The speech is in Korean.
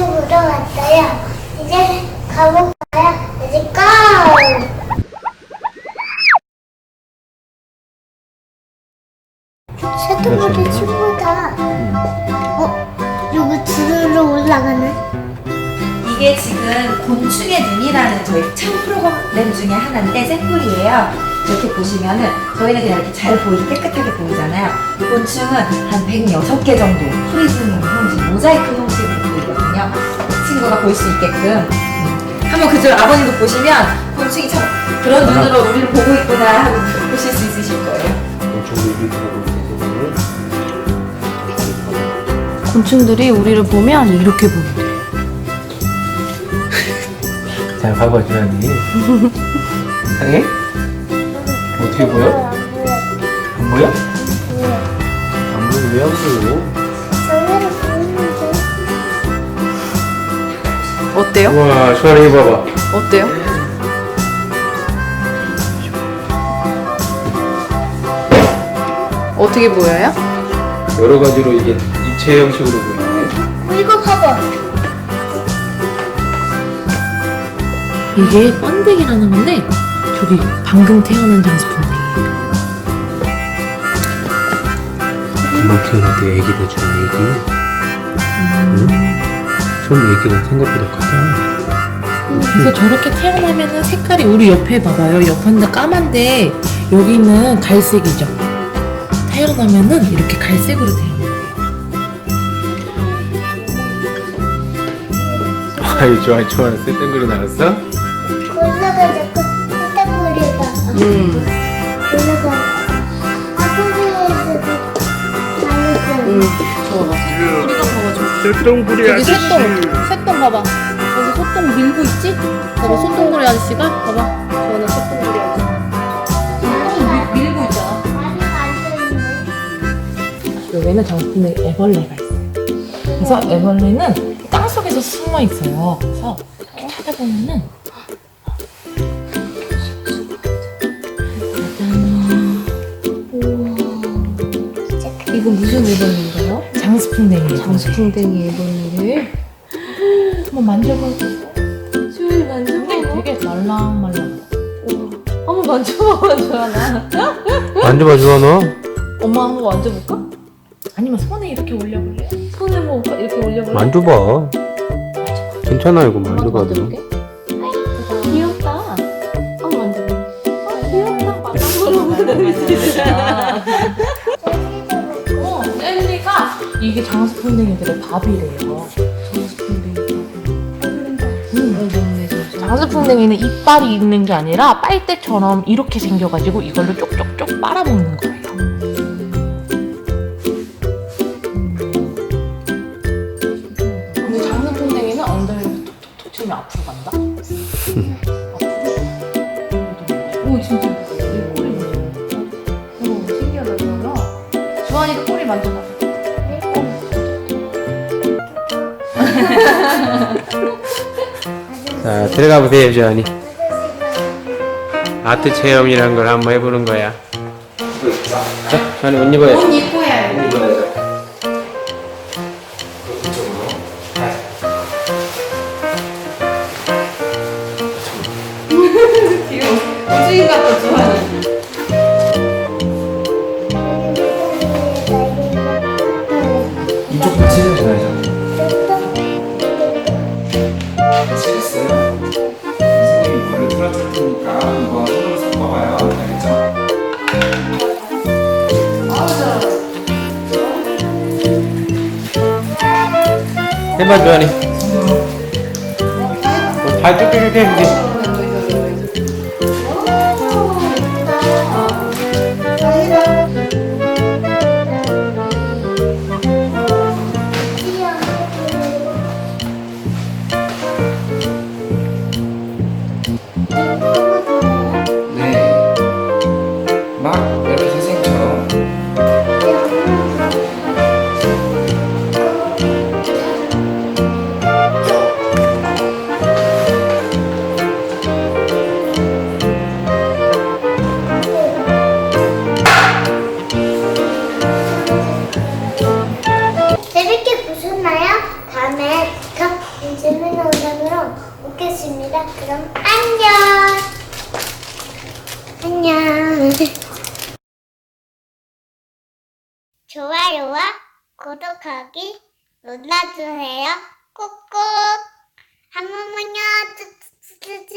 보러 왔어요. 이제 가볼까요? 이제 고! 셔터보드 친구다. 어? 이거 지도로 올라가네? 이게 지금 곤충의 눈이라는 저희 참 프로그램 중에 하나인데 샘플이에요. 이렇게 보시면은 저희는 그냥 이렇게 잘 보이고 깨끗하게 보이잖아요. 이 곤충은 한 106개 정도 형식, 모자이크. 친구가 볼 수 있게끔. 음. 한번 그저 아버님도 보시면 곤충이 참 그런 눈으로 우리를 보고 있구나 하고 보실 수 있으실 거예요. 곤충들이 우리를 보면 이렇게 보는데. 잘 봐봐 주연이 이상해? 어떻게 보여? 안 보여? 안 보여 왜 안 보여? 어때요? 우와 주연이 봐봐 어때요? 어떻게 보여요? 여러 가지로 이게 입체 형식으로 보이네 이거 봐봐. 이게 번데기라는 건데 저기 방금 태어난 장수풍뎅이에요. 금방 태어났대 애기도 준 애기 응? 좀 애기가 생각보다 크다 그래서 저렇게 태어나면은 색깔이 우리 옆에 봐봐요. 옆에는 까만데 여기는 갈색이죠. 태어나면은 이렇게 갈색으로 태어나요. 아이 좋아 좋아 쓸데거리 나왔어? 골라가 자꾸 흙탕물이가. 음. 골라가. 아프리에서도 많았어. 저거 봐. 소리가 쓸데거리 저기 새똥, 새똥 봐봐. 여기 소똥 밀고 있지? 봐봐, 소똥구리 아저씨가? 봐봐. 저는 소똥구리 아저씨. 소똥 밀, 밀고 있잖아. 앉아있네. 여기는 장수풍뎅이 애벌레가 있어요. 그래서 애벌레는 땅 속에서 숨어 있어요. 그래서 이렇게 찾아보면은 짜잔. 이거 무슨 애벌레인가요? 장수풍뎅이. 장수풍뎅이 애벌레를 한번 만져볼게요. 주희 만져봐. 되게 말랑말랑. 한번 만져봐, 주하나. 만져봐 주연아 엄마 한번 만져볼까? 아니면 손에 이렇게 올려볼래? 손에 뭐 이렇게 올려볼래? 만져봐 괜찮아 이거 만져봐도 만져볼게. 귀엽다. 한번 만져볼래? 아, 귀엽다. 만져볼래? 어, 이게 장수풍뎅이들의 밥이래요. 장수풍뎅이 음. 장수풍뎅이는 이빨이 있는 게 아니라 빨대처럼 이렇게 생겨가지고 이걸로 쪽쪽쪽 빨아먹는 거예요. 근데 장수풍뎅이는 엉덩이로 톡톡톡 치면 앞으로 간다? 오 진짜 이 꼬리 만져 오 신기하다 주원이도 꼬리 만져봐 자 들어가 보세요 주연이. 아트 체험이란 걸 한번 해보는 거야. 자 주연이 옷 입어야 돼 이뻐야 우주인 같다 좋아하는 이쪽 같이 해줘야죠 아 시겠어요? 선생님이 물을 틀어줄 테니까 한번 손으로 섞어봐요. 알겠죠? 해봐 주연이 발 쭉쭉쭉 해이 다음에 더 재밌는 영상으로 오겠습니다. 그럼 안녕. 안녕. 좋아요와 구독하기 눌러주세요. 꾹꾹. 한 번만요. 쭈쭈쭈쭈.